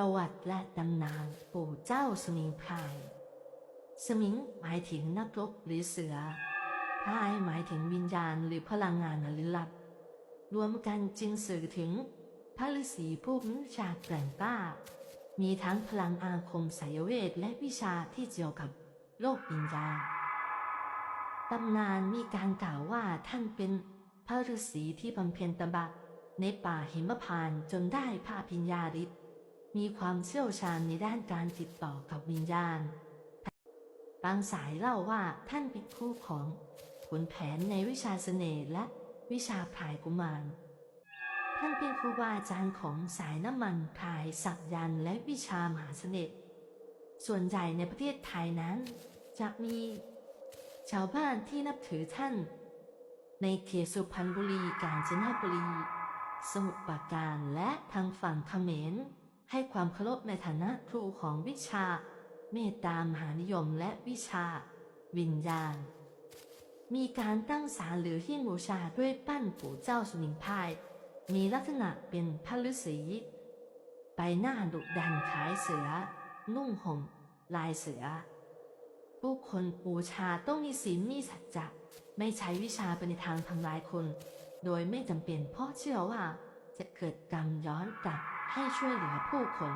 ประวัติและตำนานปู่เจ้าสมิงพราย สมิงหมายถึงนักรบหรือเสือพรายหมายถึงวิญญาณหรือพลังงานลึกลับ รวมกันจึงสื่อถึงพระฤาษีผู้มิชาแกร่งกล้า มีทั้งพลังอาคมสายเวทและวิชาที่เกี่ยวกับโลกวิญญาณตำนานมีการกล่าวว่าท่านเป็นพระฤาษีที่บำเพ็ญตบะในป่าหิมพานต์จนได้พระพิญญาฤทธิ์ มีความเชี่ยวชาญในด้านการติดต่อกับวิญญาณ บางสายเล่าว่าท่านเป็นครูของขุนแผนในวิชาเสน่ห์และวิชาพายกุมาร ท่านเป็นครูบาอาจารย์ของสายน้ำมันพายสักยันและวิชามหาเสน่ห์ ส่วนใหญ่ในประเทศไทยนั้น จะมีชาวบ้านที่นับถือท่าน ในเขตสุพรรณบุรี กาญจนบุรี สมุทรปราการและทางฝั่งเขมร ให้ความเคารพในฐานะครูของวิชา เมตตามหานิยมและวิชา วิญญาณ มีการตั้งศาลหรือหิ้งบูชาด้วยปั้นปู่เจ้าสมิพาย มีลักษณะเป็นพระฤาษีใบหน้าดุดันคล้ายเสือ นุ่งห่ม ลายเสือ ผู้คนบูชาต้องมีศีลมีสัจจะไม่ใช้วิชาไปในทางทำลายคน โดยไม่จำเป็นเพราะเชื่อว่าจะเกิดกรรมย้อนกลับ ให้ช่วยเหลือผู้คน